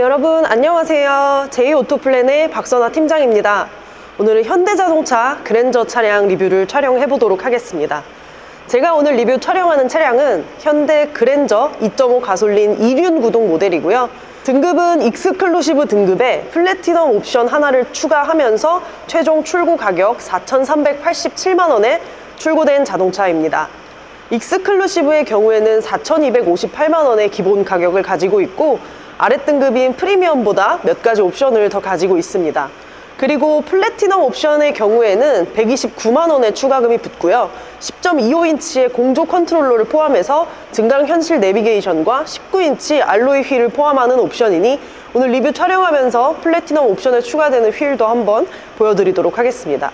네, 여러분 안녕하세요. 제2오토플랜의 박선아 팀장입니다. 오늘은 현대자동차 그랜저 차량 리뷰를 촬영해 보도록 하겠습니다. 제가 오늘 리뷰 촬영하는 차량은 현대 그랜저 2.5 가솔린 2륜 구동 모델이고요. 등급은 익스클루시브 등급에 플래티넘 옵션 하나를 추가하면서 최종 출고 가격 4,387만 원에 출고된 자동차입니다. 익스클루시브의 경우에는 4,258만 원의 기본 가격을 가지고 있고 아랫등급인 프리미엄보다 몇 가지 옵션을 더 가지고 있습니다. 그리고 플래티넘 옵션의 경우에는 129만 원의 추가금이 붙고요. 10.25인치의 공조 컨트롤러를 포함해서 증강 현실 내비게이션과 19인치 알로이 휠을 포함하는 옵션이니 오늘 리뷰 촬영하면서 플래티넘 옵션에 추가되는 휠도 한번 보여드리도록 하겠습니다.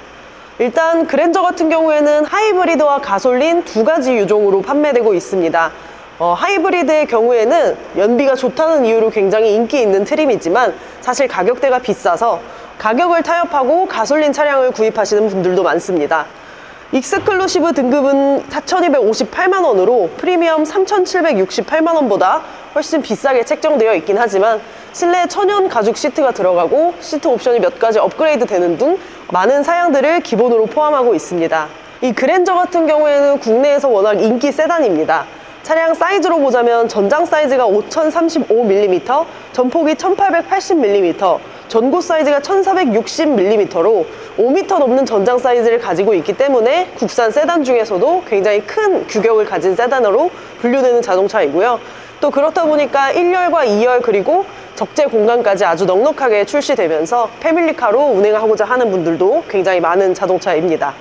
일단 그랜저 같은 경우에는 하이브리드와 가솔린 두 가지 유종으로 판매되고 있습니다. 어, 하이브리드의 경우에는 연비가 좋다는 이유로 굉장히 인기 있는 트림이지만 사실 가격대가 비싸서 가격을 타협하고 가솔린 차량을 구입하시는 분들도 많습니다. 익스클루시브 등급은 4,258만 원으로 프리미엄 3,768만 원보다 훨씬 비싸게 책정되어 있긴 하지만 실내 천연 가죽 시트가 들어가고 시트 옵션이 몇 가지 업그레이드 되는 등 많은 사양들을 기본으로 포함하고 있습니다. 이 그랜저 같은 경우에는 국내에서 워낙 인기 세단입니다. 차량 사이즈로 보자면 전장 사이즈가 5035mm, 전폭이 1880mm, 전고 사이즈가 1460mm로 5m 넘는 전장 사이즈를 가지고 있기 때문에 국산 세단 중에서도 굉장히 큰 규격을 가진 세단으로 분류되는 자동차이고요. 또 그렇다 보니까 1열과 2열 그리고 적재 공간까지 아주 넉넉하게 출시되면서 패밀리카로 운행하고자 하는 분들도 굉장히 많은 자동차입니다.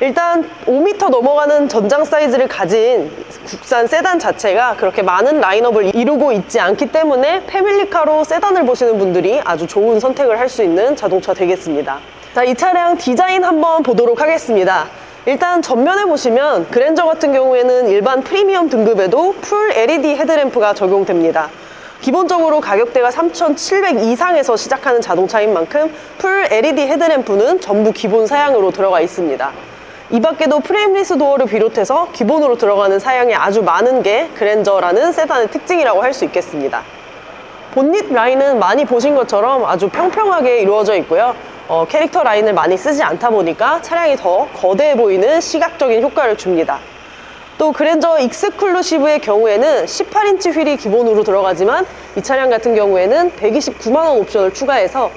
일단 5m 넘어가는 전장 사이즈를 가진 국산 세단 자체가 그렇게 많은 라인업을 이루고 있지 않기 때문에 패밀리카로 세단을 보시는 분들이 아주 좋은 선택을 할 수 있는 자동차 되겠습니다. 자, 이 차량 디자인 한번 보도록 하겠습니다. 일단 전면에 보시면 그랜저 같은 경우에는 일반 프리미엄 등급에도 풀 LED 헤드램프가 적용됩니다. 기본적으로 가격대가 3,700 이상에서 시작하는 자동차인 만큼 풀 LED 헤드램프는 전부 기본 사양으로 들어가 있습니다. 이 밖에도 프레임리스 도어를 비롯해서 기본으로 들어가는 사양이 아주 많은 게 그랜저라는 세단의 특징이라고 할 수 있겠습니다. 본닛 라인은 많이 보신 것처럼 아주 평평하게 이루어져 있고요. 어, 캐릭터 라인을 많이 쓰지 않다 보니까 차량이 더 거대해 보이는 시각적인 효과를 줍니다. 또 그랜저 익스클루시브의 경우에는 18인치 휠이 기본으로 들어가지만 이 차량 같은 경우에는 129만원 옵션을 추가해서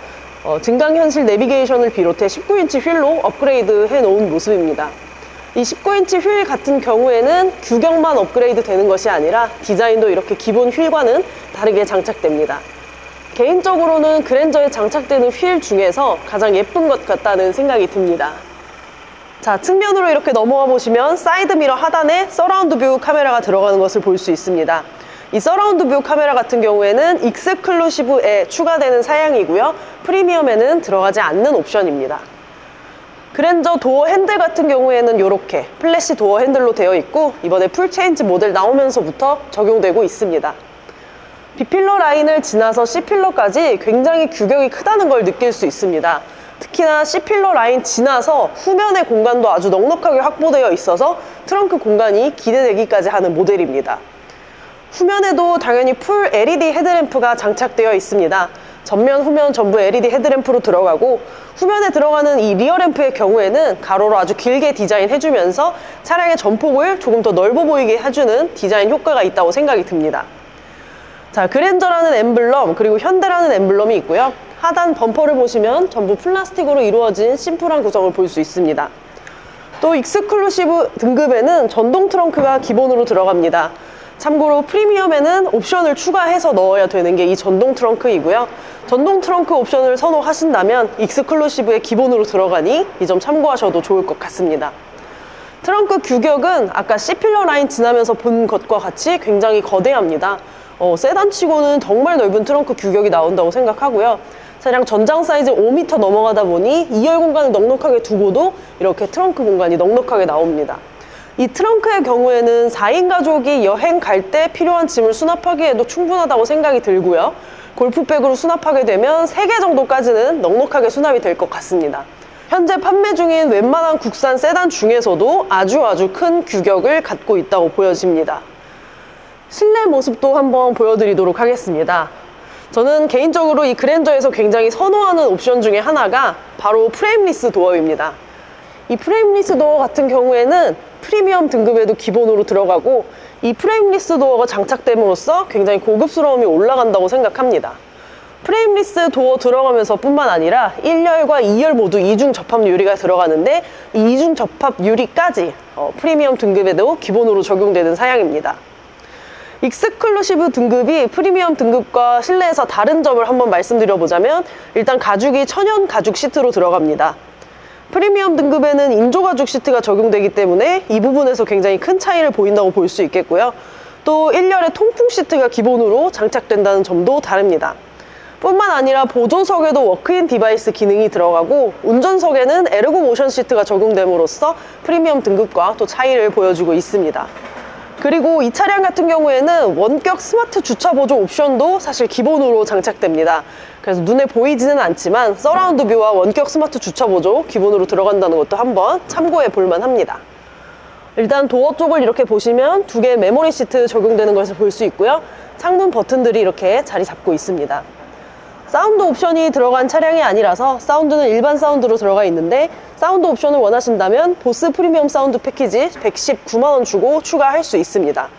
어, 증강현실 내비게이션을 비롯해 19인치 휠로 업그레이드 해 놓은 모습입니다. 이 19인치 휠 같은 경우에는 규격만 업그레이드 되는 것이 아니라 디자인도 이렇게 기본 휠과는 다르게 장착됩니다. 개인적으로는 그랜저에 장착되는 휠 중에서 가장 예쁜 것 같다는 생각이 듭니다. 자, 측면으로 이렇게 넘어와 보시면 사이드 미러 하단에 서라운드 뷰 카메라가 들어가는 것을 볼 수 있습니다. 이 서라운드 뷰 카메라 같은 경우에는 익스클루시브에 추가되는 사양이고요. 프리미엄에는 들어가지 않는 옵션입니다. 그랜저 도어 핸들 같은 경우에는 이렇게 플래시 도어 핸들로 되어 있고 이번에 풀체인지 모델 나오면서부터 적용되고 있습니다. B필러 라인을 지나서 C필러까지 굉장히 규격이 크다는 걸 느낄 수 있습니다. 특히나 C필러 라인 지나서 후면의 공간도 아주 넉넉하게 확보되어 있어서 트렁크 공간이 기대되기까지 하는 모델입니다. 후면에도 당연히 풀 LED 헤드램프가 장착되어 있습니다. 전면, 후면 전부 LED 헤드램프로 들어가고 후면에 들어가는 이 리어램프의 경우에는 가로로 아주 길게 디자인 해주면서 차량의 전폭을 조금 더 넓어 보이게 해주는 디자인 효과가 있다고 생각이 듭니다. 자, 그랜저라는 엠블럼 그리고 현대라는 엠블럼이 있고요. 하단 범퍼를 보시면 전부 플라스틱으로 이루어진 심플한 구성을 볼 수 있습니다. 또 익스클루시브 등급에는 전동 트렁크가 기본으로 들어갑니다. 참고로 프리미엄에는 옵션을 추가해서 넣어야 되는 게 이 전동 트렁크이고요. 전동 트렁크 옵션을 선호하신다면 익스클루시브에 기본으로 들어가니 이 점 참고하셔도 좋을 것 같습니다. 트렁크 규격은 아까 C필러 라인 지나면서 본 것과 같이 굉장히 거대합니다. 어, 세단치고는 정말 넓은 트렁크 규격이 나온다고 생각하고요. 차량 전장 사이즈 5m 넘어가다 보니 2열 공간을 넉넉하게 두고도 이렇게 트렁크 공간이 넉넉하게 나옵니다. 이 트렁크의 경우에는 4인 가족이 여행 갈 때 필요한 짐을 수납하기에도 충분하다고 생각이 들고요. 골프백으로 수납하게 되면 3개 정도까지는 넉넉하게 수납이 될 것 같습니다. 현재 판매 중인 웬만한 국산 세단 중에서도 아주 아주 큰 규격을 갖고 있다고 보여집니다. 실내 모습도 한번 보여드리도록 하겠습니다. 저는 개인적으로 이 그랜저에서 굉장히 선호하는 옵션 중에 하나가 바로 프레임리스 도어입니다. 이 프레임리스 도어 같은 경우에는 프리미엄 등급에도 기본으로 들어가고 이 프레임리스 도어가 장착됨으로써 굉장히 고급스러움이 올라간다고 생각합니다. 프레임리스 도어 들어가면서 뿐만 아니라 1열과 2열 모두 이중 접합 유리가 들어가는데 이 이중 접합 유리까지 어, 프리미엄 등급에도 기본으로 적용되는 사양입니다. 익스클루시브 등급이 프리미엄 등급과 실내에서 다른 점을 한번 말씀드려보자면 일단 가죽이 천연 가죽 시트로 들어갑니다. 프리미엄 등급에는 인조 가죽 시트가 적용되기 때문에 이 부분에서 굉장히 큰 차이를 보인다고 볼 수 있겠고요. 또 1열에 통풍 시트가 기본으로 장착된다는 점도 다릅니다. 뿐만 아니라 보조석에도 워크인 디바이스 기능이 들어가고 운전석에는 에르고 모션 시트가 적용됨으로써 프리미엄 등급과 또 차이를 보여주고 있습니다. 그리고 이 차량 같은 경우에는 원격 스마트 주차 보조 옵션도 사실 기본으로 장착됩니다. 그래서 눈에 보이지는 않지만 서라운드 뷰와 원격 스마트 주차 보조 기본으로 들어간다는 것도 한번 참고해 볼 만 합니다. 일단 도어 쪽을 이렇게 보시면 두 개의 메모리 시트 적용되는 것을 볼 수 있고요. 창문 버튼들이 이렇게 자리 잡고 있습니다. 사운드 옵션이 들어간 차량이 아니라서 사운드는 일반 사운드로 들어가 있는데 사운드 옵션을 원하신다면 보스 프리미엄 사운드 패키지 119만원 주고 추가할 수 있습니다.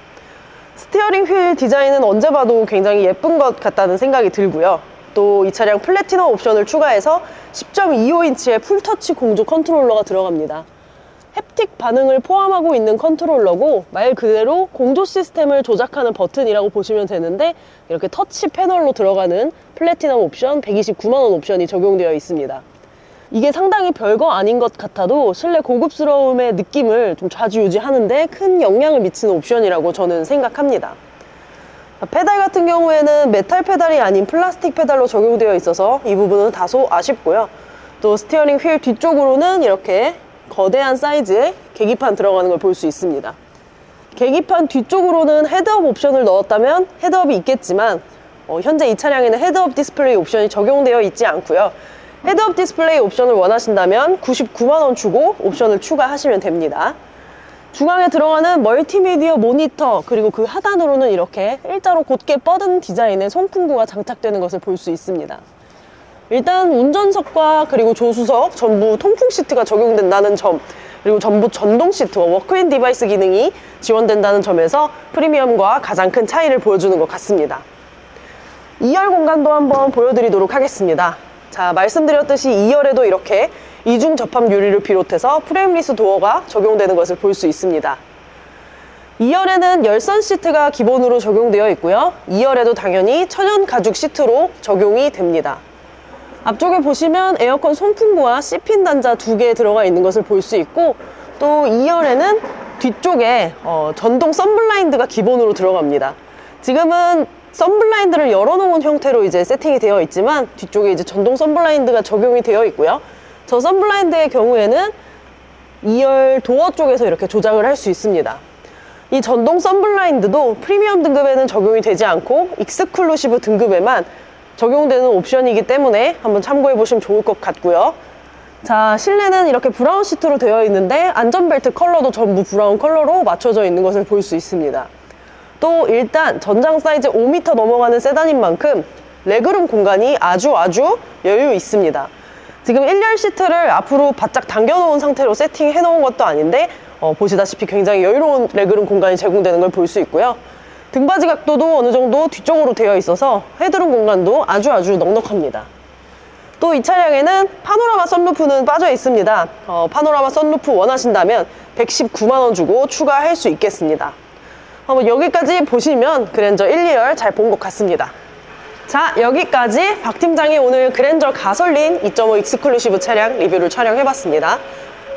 스티어링 휠 디자인은 언제 봐도 굉장히 예쁜 것 같다는 생각이 들고요. 또 이 차량 플래티넘 옵션을 추가해서 10.25인치의 풀터치 공조 컨트롤러가 들어갑니다. 햅틱 반응을 포함하고 있는 컨트롤러고 말 그대로 공조 시스템을 조작하는 버튼이라고 보시면 되는데 이렇게 터치 패널로 들어가는 플래티넘 옵션 129만원 옵션이 적용되어 있습니다. 이게 상당히 별거 아닌 것 같아도 실내 고급스러움의 느낌을 좀 좌지우지하는데 큰 영향을 미치는 옵션이라고 저는 생각합니다. 페달 같은 경우에는 메탈 페달이 아닌 플라스틱 페달로 적용되어 있어서 이 부분은 다소 아쉽고요. 또 스티어링 휠 뒤쪽으로는 이렇게 거대한 사이즈의 계기판 들어가는 걸 볼 수 있습니다. 계기판 뒤쪽으로는 헤드업 옵션을 넣었다면 헤드업이 있겠지만 어, 현재 이 차량에는 헤드업 디스플레이 옵션이 적용되어 있지 않고요. 헤드업 디스플레이 옵션을 원하신다면 99만원 주고 옵션을 추가하시면 됩니다. 중앙에 들어가는 멀티미디어 모니터 그리고 그 하단으로는 이렇게 일자로 곧게 뻗은 디자인의 송풍구가 장착되는 것을 볼 수 있습니다. 일단 운전석과 그리고 조수석 전부 통풍 시트가 적용된다는 점 그리고 전부 전동 시트와 워크인 디바이스 기능이 지원된다는 점에서 프리미엄과 가장 큰 차이를 보여주는 것 같습니다. 2열 공간도 한번 보여드리도록 하겠습니다. 자, 말씀드렸듯이 2열에도 이렇게 이중 접합 유리를 비롯해서 프레임리스 도어가 적용되는 것을 볼 수 있습니다. 2열에는 열선 시트가 기본으로 적용되어 있고요. 2열에도 당연히 천연 가죽 시트로 적용이 됩니다. 앞쪽에 보시면 에어컨 송풍구와 C핀 단자 두 개 들어가 있는 것을 볼 수 있고 또 2열에는 뒤쪽에 어, 전동 썬블라인드가 기본으로 들어갑니다. 지금은 썬블라인드를 열어놓은 형태로 이제 세팅이 되어 있지만 뒤쪽에 이제 전동 썬블라인드가 적용이 되어 있고요. 저 썬블라인드의 경우에는 2열 도어 쪽에서 이렇게 조작을 할 수 있습니다. 이 전동 썬블라인드도 프리미엄 등급에는 적용이 되지 않고 익스클루시브 등급에만 적용되는 옵션이기 때문에 한번 참고해 보시면 좋을 것 같고요. 자, 실내는 이렇게 브라운 시트로 되어 있는데 안전벨트 컬러도 전부 브라운 컬러로 맞춰져 있는 것을 볼 수 있습니다. 또 일단 전장 사이즈 5m 넘어가는 세단인 만큼 레그룸 공간이 아주 아주 여유 있습니다. 지금 1열 시트를 앞으로 바짝 당겨놓은 상태로 세팅해 놓은 것도 아닌데 어, 보시다시피 굉장히 여유로운 레그룸 공간이 제공되는 걸 볼 수 있고요. 등받이 각도도 어느 정도 뒤쪽으로 되어 있어서 헤드룸 공간도 아주 아주 넉넉합니다. 또 이 차량에는 파노라마 썬루프는 빠져 있습니다. 어, 파노라마 썬루프 원하신다면 119만원 주고 추가할 수 있겠습니다. 한번 여기까지 보시면 그랜저 1, 2열 잘 본 것 같습니다. 자, 여기까지 박 팀장이 오늘 그랜저 가솔린 2.5 익스클루시브 차량 리뷰를 촬영해봤습니다.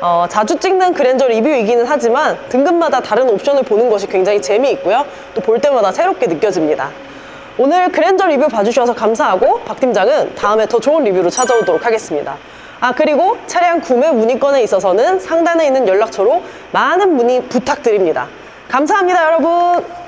어, 자주 찍는 그랜저 리뷰이기는 하지만 등급마다 다른 옵션을 보는 것이 굉장히 재미있고요. 또 볼 때마다 새롭게 느껴집니다. 오늘 그랜저 리뷰 봐주셔서 감사하고 박 팀장은 다음에 더 좋은 리뷰로 찾아오도록 하겠습니다. 아 그리고 차량 구매 문의건에 있어서는 상단에 있는 연락처로 많은 문의 부탁드립니다. 감사합니다 여러분.